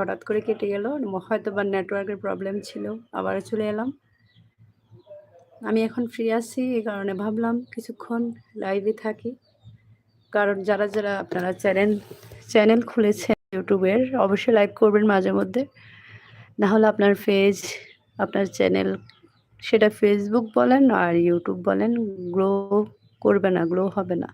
হঠাৎ করে কেটে গেল হয়তো বা নেটওয়ার্কের প্রবলেম ছিল আবার চলে এলাম। আমি এখন ফ্রি আছি, এই কারণে ভাবলাম কিছুক্ষণ লাইভে থাকি। কারণ যারা যারা আপনারা চ্যানেল চ্যানেল খুলেছেন ইউটিউবের, অবশ্যই লাইভ করবেন মাঝে মধ্যে। না হলে আপনার পেজ আপনার চ্যানেল সেটা ফেসবুক বলেন আর ইউটিউব বলেন গ্রো করবে না গ্রো হবে না।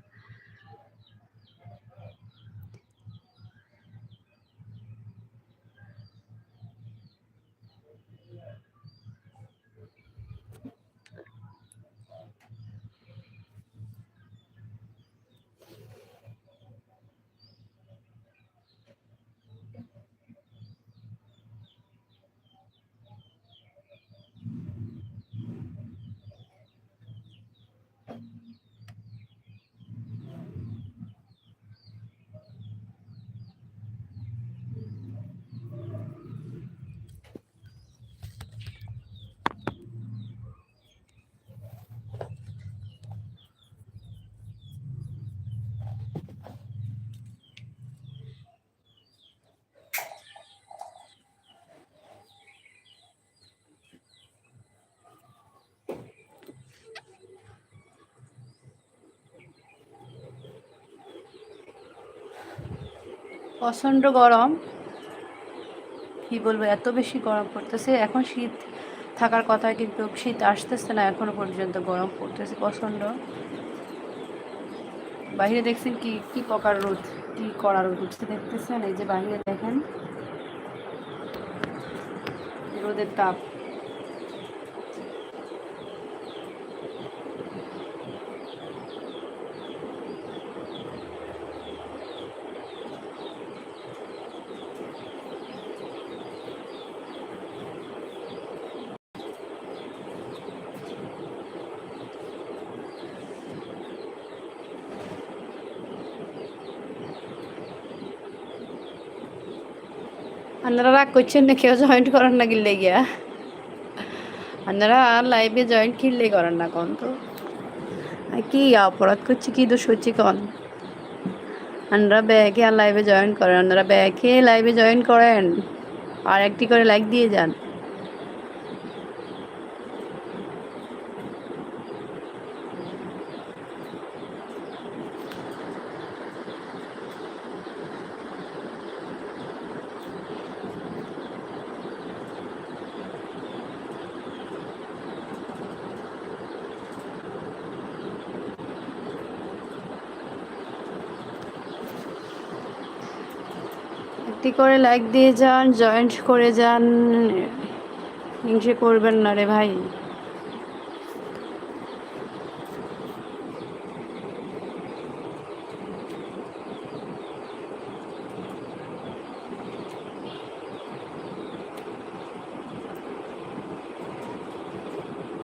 প্রচণ্ড গরম। কি বলব, এত বেশি গরম পড়তেছে। এখন শীত থাকার কথা কিন্তু শীত আসতেছে না, এখনও পর্যন্ত গরম পড়তেছে প্রচণ্ড। বাইরে দেখছেন কি কি প্রকার রোদ, কি কড়া রোদ উঠতে দেখতেছেন? এই যে বাইরে দেখেন, রোদের তাপ। আপনারা রাগ করছেন না কেউ জয়েন্ট করেন না গিললে গিয়া আপনারা লাইভে জয়েন্ট কিনলে করেন না কন তো কি অপরাধ করছি কি দোষ হচ্ছে কন আপনারা ব্যাগে আর লাইভে জয়েন করেন আপনারা ব্যাগে লাইভে জয়েন করেন আর একটি করে লাইক দিয়ে যান একটি করে লাইক দিয়ে যান জয়েন্ট করে যান হিংসে করবেন না রে ভাই।